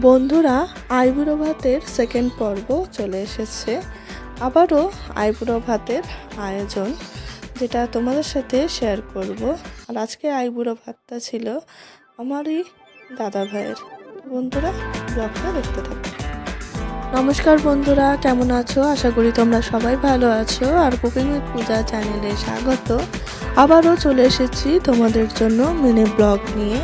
বন্ধুরা, আইবুড়ো ভাতের সেকেন্ড পর্ব চলে এসেছে। আবারও আইবুড়ো ভাতের আয়োজন, যেটা তোমাদের সাথে শেয়ার করব। আর আজকে আইবুড়ো ভাতটা ছিল আমারই দাদা ভাইয়ের। বন্ধুরা, ব্লগটা দেখতে থাকো। নমস্কার বন্ধুরা, কেমন আছো? আশা করি তোমরা সবাই ভালো আছো। আর কুকিং উইথ পূজা চ্যানেলে স্বাগত। আবারও চলে এসেছি তোমাদের জন্য মিনি ব্লগ নিয়ে।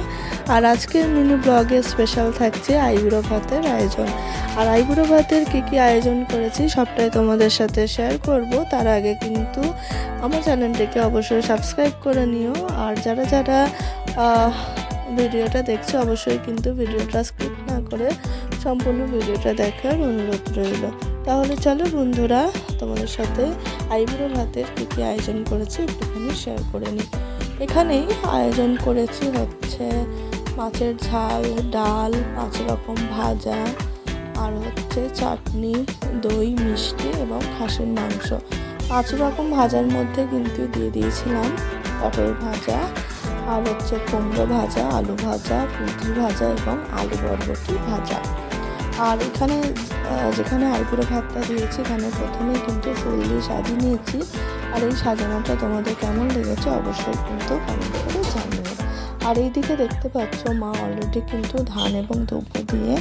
আর আজকের মিনি ব্লগে স্পেশাল থাকছে আইবুড়ো ভাতের আয়োজন। আর আইবুড়ো ভাতের কী কী আয়োজন করেছি সবটাই তোমাদের সাথে শেয়ার করব। তার আগে কিন্তু আমার চ্যানেলটিকে অবশ্যই সাবস্ক্রাইব করে নিও। আর যারা যারা ভিডিওটা দেখছ, অবশ্যই কিন্তু ভিডিওটা স্কিপ না করে সম্পূর্ণ ভিডিওটা দেখার অনুরোধ রইল। তাহলে চলো বন্ধুরা, তোমাদের সাথে আইবুড়ো ভাতের কী কী আয়োজন করেছি একটুখানি শেয়ার করে নিই। এখানেই আয়োজন করেছি হচ্ছে মাছের ঝাল, ডাল, পাঁচ রকম ভাজা, আর হচ্ছে চাটনি, দই, মিষ্টি এবং খাসির মাংস। পাঁচ রকম ভাজার মধ্যে কিন্তু দিয়ে দিয়েছিলাম পটল ভাজা, আর হচ্ছে কুমড়ো ভাজা, আলু ভাজা, পুঁটি ভাজা এবং আলু বরবটি ভাজা। আর এখানে যেখানে আইপুরো ভাতটা দিয়েছি, এখানে প্রথমে কিন্তু ফুল দিয়ে সাজিয়ে নিয়েছি। আর এই সাজানোটা তোমাদের কেমন লেগেছে অবশ্যই কিন্তু কমেন্ট করে জানিও। আর এইদিকে দেখতে পাচ্ছ মা অলরেডি কিন্তু ধান এবং দ্রব্য দিয়ে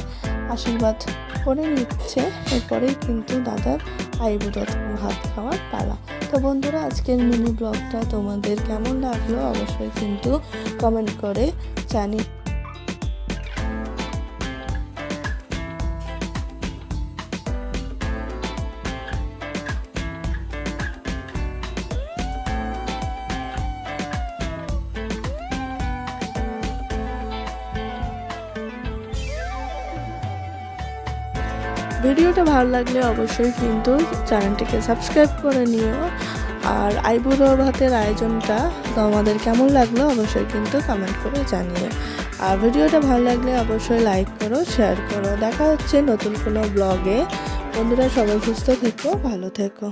আশীর্বাদ করে নিচ্ছে। এরপরেই কিন্তু দাদার আইবুড়ো ভাত খাওয়ার পালা। তো বন্ধুরা, আজকের মিনি ব্লগটা তোমাদের কেমন লাগল অবশ্যই কিন্তু কমেন্ট করে জানি ভিডিওটা ভালো লাগলে অবশ্যই কিন্তু চ্যানেলটিকে সাবস্ক্রাইব করে নিও। আর আইবুড়ো ভাতের আয়োজনটা তোমাদের কেমন লাগল অবশ্যই কিন্তু কমেন্ট করে জানিও। আর ভিডিওটা ভালো লাগলে অবশ্যই লাইক করো শেয়ার করো। দেখা হচ্ছে নতুন কোনো ব্লগে বন্ধুরা সবাই সুস্থ থেকো, ভালো থেকো।